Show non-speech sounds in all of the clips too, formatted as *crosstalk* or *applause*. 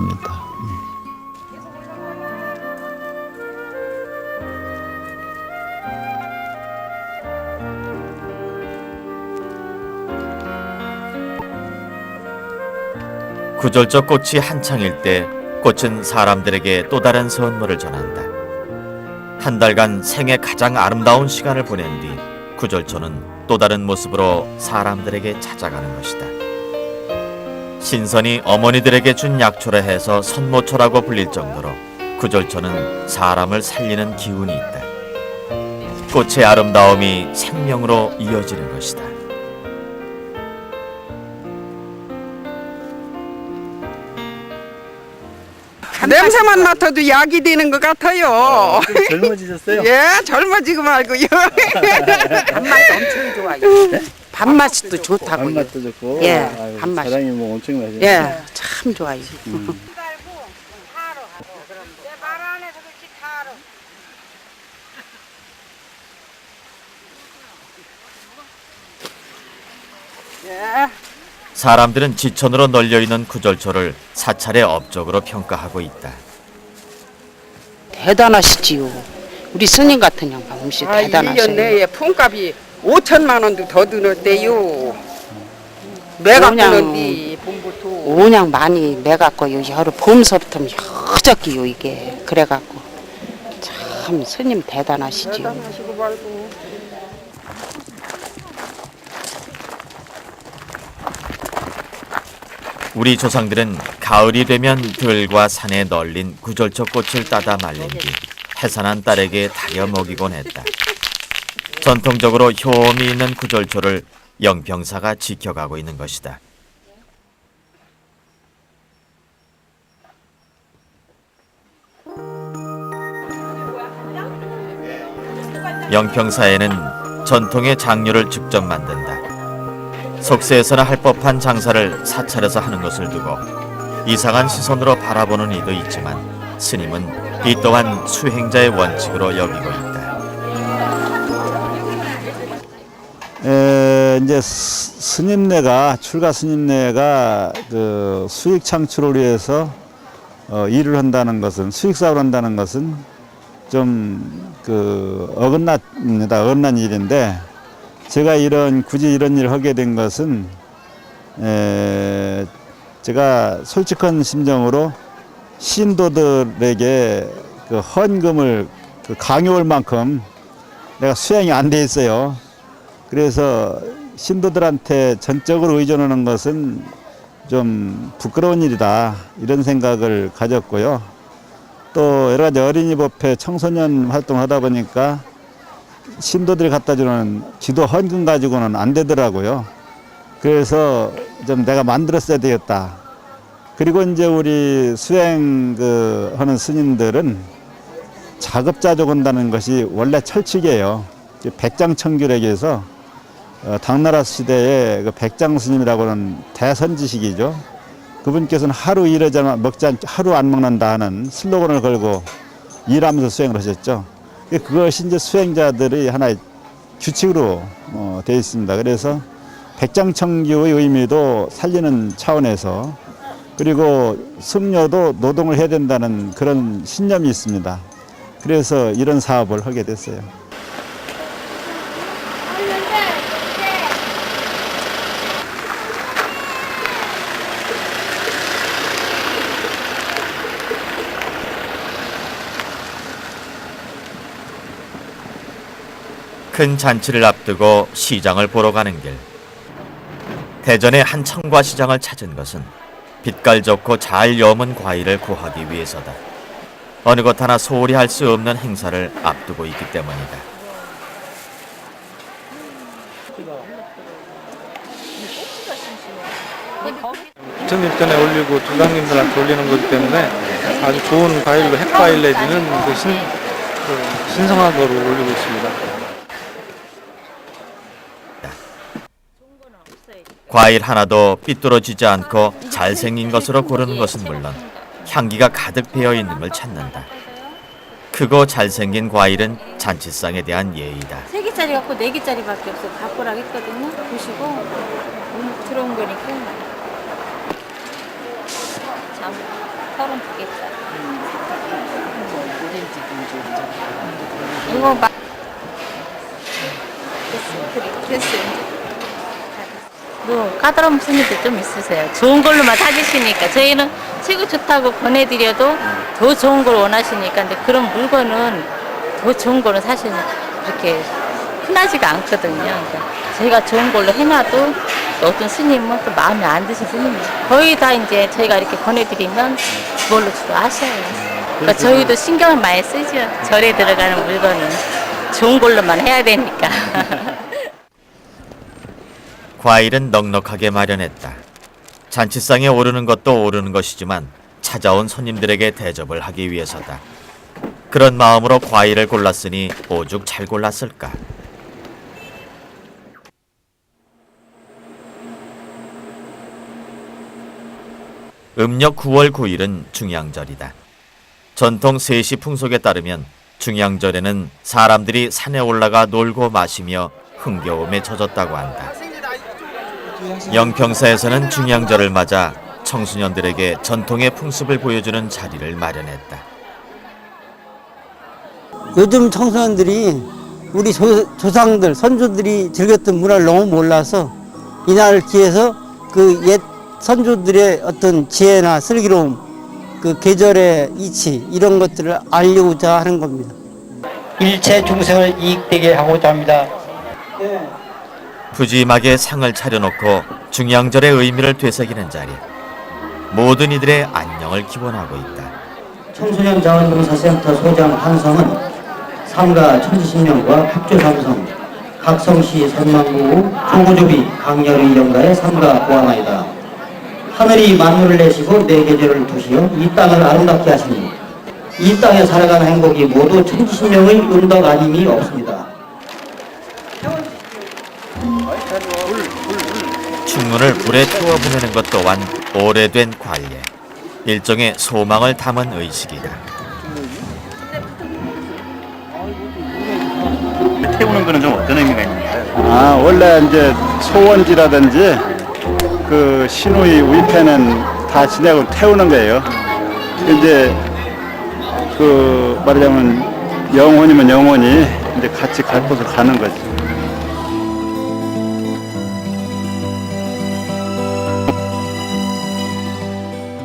입니다. 구절적 꽃이 한창일 때 꽃은 사람들에게 또 다른 선물을 전한다. 한 달간 생애 가장 아름다운 시간을 보낸 뒤 구절초는 또 다른 모습으로 사람들에게 찾아가는 것이다. 신선이 어머니들에게 준 약초라 해서 선모초라고 불릴 정도로 구절초는 사람을 살리는 기운이 있다. 꽃의 아름다움이 생명으로 이어지는 것이다. 냄새만 맡아도 약이 되는 것 같아요. 젊어지셨어요? *laughs* 예, 젊어지고 말고요. *laughs* 밥맛이 엄청 좋아요. 밥맛이 또 좋다고요. 밥맛도 좋고. 예, 아유, 밥맛이. 사장님 뭐 엄청 나시네. 예, 참 좋아요. 사람들은 지천으로 널려 있는 구절초를 사찰의 업적으로 평가하고 있다. 대단하시지요. 우리 스님 같은 양반 음식 아, 1년 대단하세요. 내에 품값이 5천만 원도 더 드는데요. 매가 그냥- 드는데 봄부터. 온양 많이 매갖고요. 여름 봄서부터 여적기요 이게. 그래갖고 참 스님 대단하시지요. 대단하시고 말고. 우리 조상들은 가을이 되면 들과 산에 널린 구절초 꽃을 따다 말린 뒤 해산한 딸에게 다려 먹이곤 했다. 전통적으로 효험이 있는 구절초를 영평사가 지켜가고 있는 것이다. 영평사에는 전통의 장류를 직접 만든다. 속세에서나 할 법한 장사를 사찰에서 하는 것을 두고 이상한 시선으로 바라보는 이도 있지만 스님은 이 또한 수행자의 원칙으로 여기고 있다. 에, 이제 스- 스님네가 출가 스님네가 그 수익 창출을 위해서 어, 일을 한다는 것은 수익 사업을 한다는 것은 좀 그 어긋납니다. 어긋난 일인데 제가 이런 굳이 이런 일을 하게 된 것은 에, 제가 솔직한 심정으로 신도들에게 그 헌금을 그 강요할 만큼 내가 수행이 안 돼 있어요. 그래서 신도들한테 전적으로 의존하는 것은 좀 부끄러운 일이다 이런 생각을 가졌고요. 또 여러 가지 어린이 법회 청소년 활동을 하다 보니까 신도들이 갖다 주는 지도 헌금 가지고는 안 되더라고요. 그래서 좀 내가 만들었어야 되겠다. 그리고 이제 우리 수행 그 하는 스님들은 자급자족 한다는 것이 원래 철칙이에요. 백장청규력에서 어, 당나라 시대에 그 백장 스님이라고 하는 대선지식이죠. 그분께서는 하루 일하지 먹지 않, 하루 안 먹는다 하는 슬로건을 걸고 일하면서 수행을 하셨죠. 그것이 이제 수행자들의 하나의 규칙으로 어, 되어 있습니다. 그래서 백장청규의 의미도 살리는 차원에서 그리고 승려도 노동을 해야 된다는 그런 신념이 있습니다. 그래서 이런 사업을 하게 됐어요. 큰 잔치를 앞두고 시장을 보러 가는 길. 대전의 한 청과 시장을 찾은 것은 빛깔 좋고 잘 여문 과일을 구하기 위해서다. 어느 것 하나 소홀히 할 수 없는 행사를 앞두고 있기 때문이다. 부처님전에 올리고 조상님들한테 올리는 거기 때문에 아주 좋은 과일로 핵과일 내지는 그 신, 그 신성한 거로 올리고 있습니다. 과일 하나도 삐뚤어지지 않고 잘생긴 것으로 고르는 것은 물론 향기가 가득 배어 있는 걸 찾는다. 크고 잘생긴 과일은 잔치상에 대한 예의다. 세 개짜리 갖고 네 개짜리밖에 없어. 바꾸라고 했거든요. 보시고 오늘 들어온 거니까. 참 서른 두 개짜리. 이거 막 됐어. 됐어. 뭐 까다로운 손님도 좀 있으세요. 좋은 걸로만 사주시니까 저희는 최고 좋다고 권해드려도 더 좋은 걸 원하시니까 근데 그런 물건은 더 좋은 거는 사실 그렇게 흔하지가 않거든요. 그러니까 저희가 좋은 걸로 해놔도 또 어떤 스님은 또 마음에 안 드신 스님이 거의 다 이제 저희가 이렇게 권해드리면 그걸로 주로 하셔요. 그러니까 저희도 신경을 많이 쓰죠. 절에 들어가는 물건은 좋은 걸로만 해야 되니까. *laughs* 과일은 넉넉하게 마련했다. 잔치상에 오르는 것도 오르는 것이지만 찾아온 손님들에게 대접을 하기 위해서다. 그런 마음으로 과일을 골랐으니 오죽 잘 골랐을까. 음력 9월 9일은 중양절이다. 전통 세시 풍속에 따르면 중양절에는 사람들이 산에 올라가 놀고 마시며 흥겨움에 젖었다고 한다. 영평사에서는 중양절을 맞아 청소년들에게 전통의 풍습을 보여주는 자리를 마련했다. 요즘 청소년들이 우리 조, 조상들, 선조들이 즐겼던 문화를 너무 몰라서 이날을 기해서 그 옛 선조들의 어떤 지혜나 슬기로움, 그 계절의 이치 이런 것들을 알려고자 하는 겁니다. 일체 중생을 이익되게 하고자 합니다. 푸짐하게 상을 차려놓고 중양절의 의미를 되새기는 자리. 모든 이들의 안녕을 기원하고 있다. 청소년 자원봉사센터 소장 한성은 삼가 천지신명과 합조삼성, 각성시 선망구 조고조비 강렬의 영가의 삼가 보아나이다. 하늘이 만물을 내시고 내 계절을 두시어 이 땅을 아름답게 하시니 이 땅에 살아가는 행복이 모두 천지신명의 은덕 아님이 없습니다. 충문을 불에 태워 보내는 것 또한 오래된 관례. 일종의 소망을 담은 의식이다. 태우는 거는 좀 어떤 의미가 있는가요? 아, 원래 이제 소원지라든지 그 신우이 위패는 다 진행을 태우는 거예요. 이제 그 말하자면 영혼이면 영혼이 이제 같이 갈 곳을 가는 거지.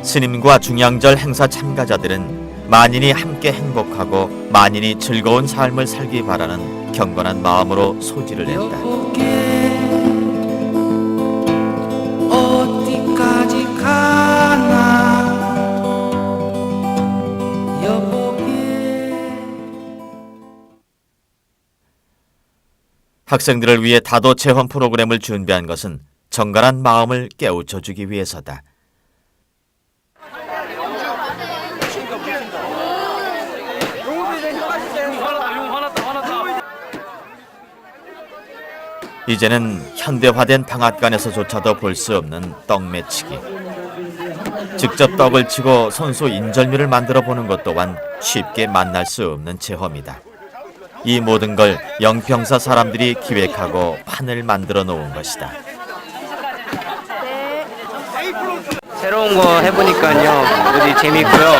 스님과 중양절 행사 참가자들은 만인이 함께 행복하고 만인이 즐거운 삶을 살기 바라는 경건한 마음으로 소지를 여보게 학생들을 위해 다도 체험 프로그램을 준비한 것은 정갈한 마음을 깨우쳐 주기 위해서다. 이제는 현대화된 방앗간에서조차도 볼 수 없는 떡매치기. 직접 떡을 치고 손수 인절미를 만들어 보는 것 또한 쉽게 만날 수 없는 체험이다. 이 모든 걸 영평사 사람들이 기획하고 판을 만들어 놓은 것이다. 새로운 거 해보니까요, 어디 재밌고요,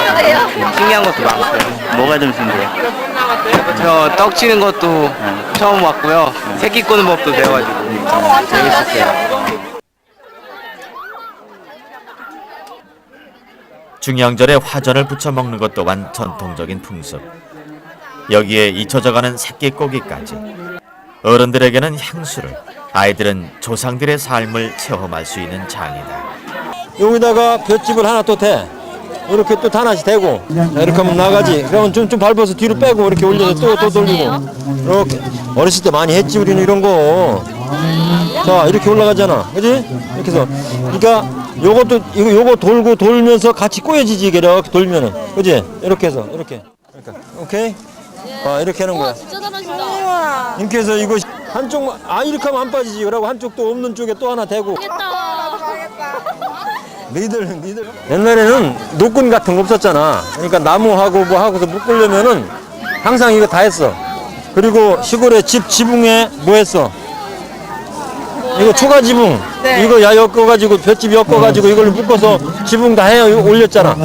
신기한 것도 많고요. 뭐가 좀 신기해요? 저 떡 치는 것도 처음 왔고요, 새끼 꼬는 법도 배워가지고 재밌었어요. 중양절에 화전을 부쳐 먹는 것 또한 전통적인 풍습. 여기에 잊혀져가는 새끼 꼬기까지. 어른들에게는 향수를, 아이들은 조상들의 삶을 체험할 수 있는 장이다. 여기다가 볏짚을 하나 또 대. 이렇게 또 하나씩 대고 자, 이렇게 하면 나가지. 그러면 좀, 좀 밟아서 뒤로 빼고 이렇게 올려서 또 또 돌리고 이렇게 어렸을 때 많이 했지 우리는 이런 거. 자 이렇게 올라가잖아, 그지? 이렇게 해서 그러니까 요것도 이거 요거 돌고 돌면서 같이 꼬여지지 이렇게 돌면은, 그지? 이렇게 해서 이렇게. 그러니까 오케이. 아 이렇게 하는 거야. 진짜 잘하신다. 이렇게 해서 이거 한쪽만 아 이렇게 하면 안 빠지지. 그러고 한쪽도 없는 쪽에 또 하나 대고. 너희들 너희들. 옛날에는 노끈 같은 거 없었잖아. 그러니까 나무하고 뭐 하고서 묶으려면은 항상 이거 다 했어. 그리고 시골에 집 지붕에 뭐 했어? 이거 초가 지붕. 이거 야 엮어가지고 볏짚 엮어가지고 이걸로 묶어서 지붕 다 해 올렸잖아.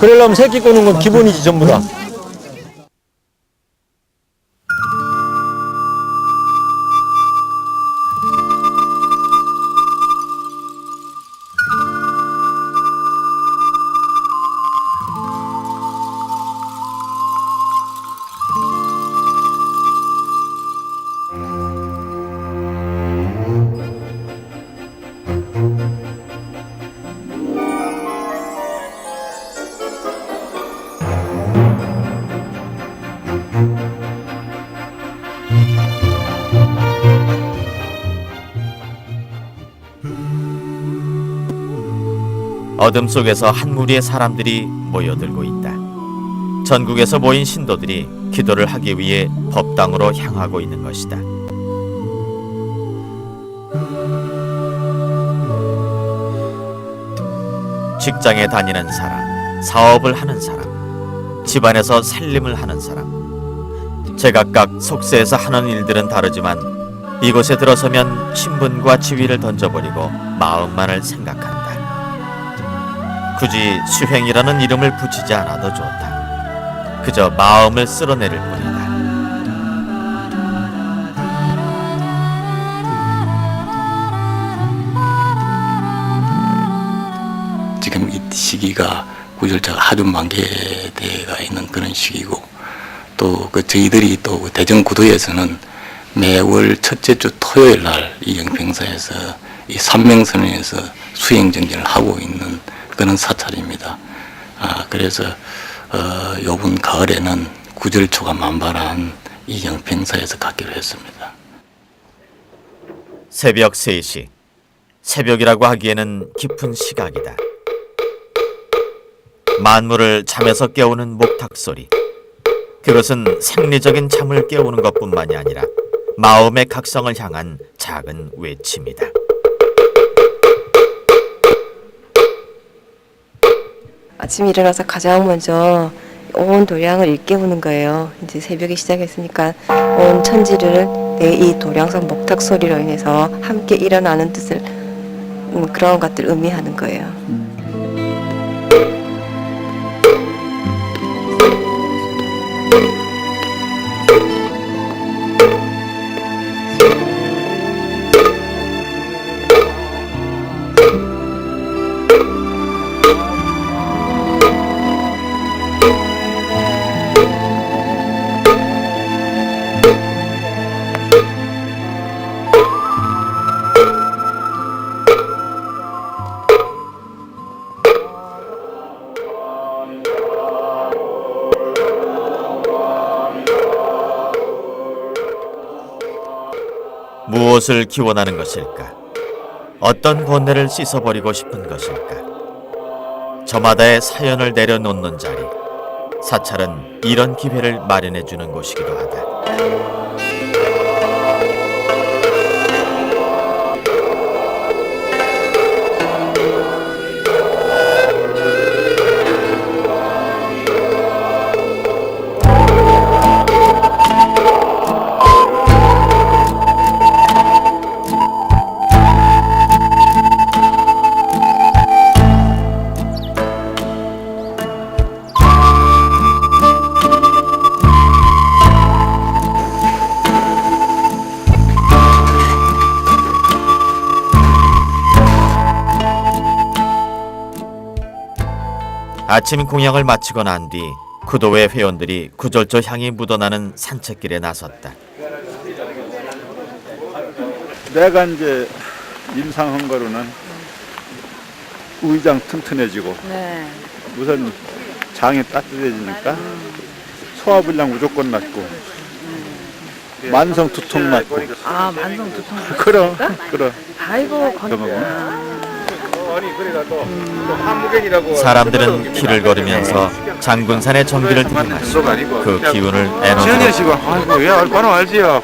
그러려면 새끼 꼬는 건 기본이지 전부 다. 어둠 속에서 한 무리의 사람들이 모여들고 있다. 전국에서 모인 신도들이 기도를 하기 위해 법당으로 향하고 있는 것이다. 직장에 다니는 사람, 사업을 하는 사람, 집안에서 살림을 하는 사람. 제각각 속세에서 하는 일들은 다르지만 이곳에 들어서면 신분과 지위를 던져버리고 마음만을 생각한다. 굳이 수행이라는 이름을 붙이지 않아도 좋다. 그저 마음을 쓸어내릴 뿐이다. 지금 이 시기가 구절차가 아주 만개되가 있는 그런 시기고 또 그 저희들이 또 그 대전 구도에서는 매월 첫째 주 토요일 날 이 영평사에서 이 삼명선에서 수행 정진을 하고 있는 그런 사찰입니다. 아 그래서 어 요번 가을에는 구절초가 만발한 이 영평사에서 갖기로 했습니다. 새벽 3시. 새벽이라고 하기에는 깊은 시각이다. 만물을 잠에서 깨우는 목탁 소리. 그것은 생리적인 잠을 깨우는 것뿐만이 아니라 마음의 각성을 향한 작은 외침이다. 아침에 일어나서 가장 먼저 온 도량을 일깨우는 거예요. 이제 새벽에 시작했으니까 온 천지를 내 이 도량성 목탁 소리로 인해서 함께 일어나는 뜻을 음, 그런 것들 의미하는 거예요. 무엇을 기원하는 것일까? 어떤 번뇌를 씻어버리고 싶은 것일까? 저마다의 사연을 내려놓는 자리. 사찰은 이런 기회를 마련해 주는 곳이기도 하다. 아침 공양을 마치고 난 뒤 구도회 회원들이 구절조 향이 묻어나는 산책길에 나섰다. 내가 이제 임상한 거로는 위장 튼튼해지고 네. 우선 장이 따뜻해지니까 소화불량 무조건 낫고 만성 두통 낫고 아 만성 두통. 그럼 그럼 아이고 건. 그럼 사람들은 길을 걸으면서 장군산의 전기를 들이마시고 그 기운을 에너지로 지금 아이고 얘 얼마나 알지요?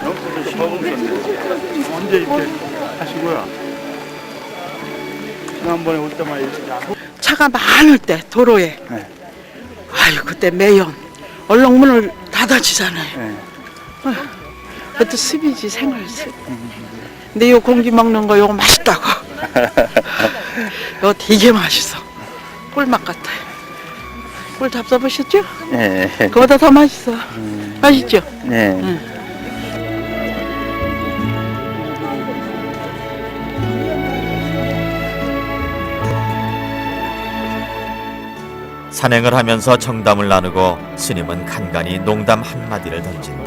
언제 이렇게 하시고요 지난번에 올 때만 이렇게 차가 많을 때 도로에. 네. 아유 그때 매연 얼렁문을 닫아지잖아요. 네. 그것도 습이지 생활 습. 근데 요 공기 먹는 거 요거 맛있다고. *laughs* 이거 되게 맛있어. 꿀맛 같아요. 꿀 잡숴보셨죠? 네. 그거보다 더 맛있어. 맛있죠? 네. 산행을 하면서 청담을 나누고 스님은 간간히 농담 한마디를 던진다.